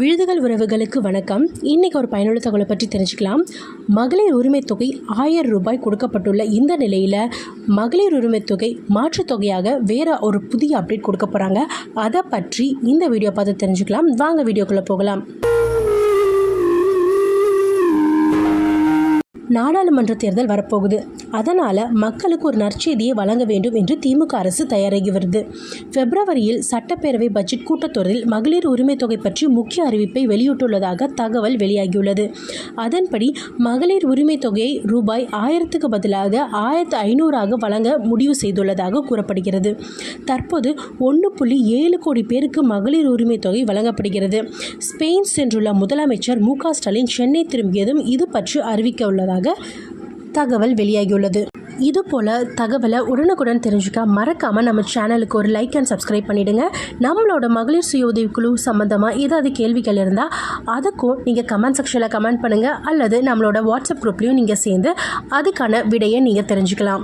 விழுதுகள் உறவுகளுக்கு வணக்கம். இன்றைக்கி ஒரு பயனுள்ள தகவலை பற்றி தெரிஞ்சுக்கலாம். மகளிர் உரிமைத் தொகை ஆயிரம் ரூபாய் கொடுக்கப்பட்டுள்ள இந்த நிலையில் மகளிர் உரிமைத் தொகை மாற்றுத் தொகையாக வேறு ஒரு புதிய அப்டேட் கொடுக்க போகிறாங்க அதை பற்றி இந்த வீடியோ பார்த்து தெரிஞ்சுக்கலாம். வாங்க வீடியோக்குள்ளே போகலாம். நாடாளுமன்ற தேர்தல் வரப்போகுது. அதனால் மக்களுக்கு ஒரு நற்செய்தியை வழங்க வேண்டும் என்று திமுக அரசு தயாராகி வருது. பிப்ரவரியில் சட்டப்பேரவை பட்ஜெட் கூட்டத்தொடரில் மகளிர் உரிமை தொகை பற்றி முக்கிய அறிவிப்பை வெளியிட்டுள்ளதாக தகவல் வெளியாகியுள்ளது. அதன்படி மகளிர் உரிமை தொகையை ரூபாய் ஆயிரத்துக்கு பதிலாக ஆயிரத்து ஐநூறாக வழங்க முடிவு செய்துள்ளதாக கூறப்படுகிறது. தற்போது ஒன்று புள்ளி ஏழு கோடி பேருக்கு மகளிர் உரிமை தொகை வழங்கப்படுகிறது. ஸ்பெயின் சென்றுள்ள முதலமைச்சர் மு க ஸ்டாலின் சென்னை திரும்பியதும் இது பற்றி அறிவிக்க உள்ளதாக தகவல் வெளியாகியுள்ளது. இது போல் தகவலை உடனுக்குடன் தெரிஞ்சுக்க மறக்காமல் நம்ம சேனலுக்கு ஒரு லைக் அண்ட் சப்ஸ்கிரைப் பண்ணிவிடுங்க நம்மளோட மகளிர் சுய உதவிக்குழு சம்மந்தமாக ஏதாவது கேள்விகள் இருந்தால் அதுக்கும் நீங்கள் கமெண்ட் செக்ஷனில் கமெண்ட் பண்ணுங்கள் அல்லது நம்மளோட வாட்ஸ்அப் குரூப்லேயும் நீங்கள் சேர்ந்து அதுக்கான விடையை நீங்கள் தெரிஞ்சுக்கலாம்.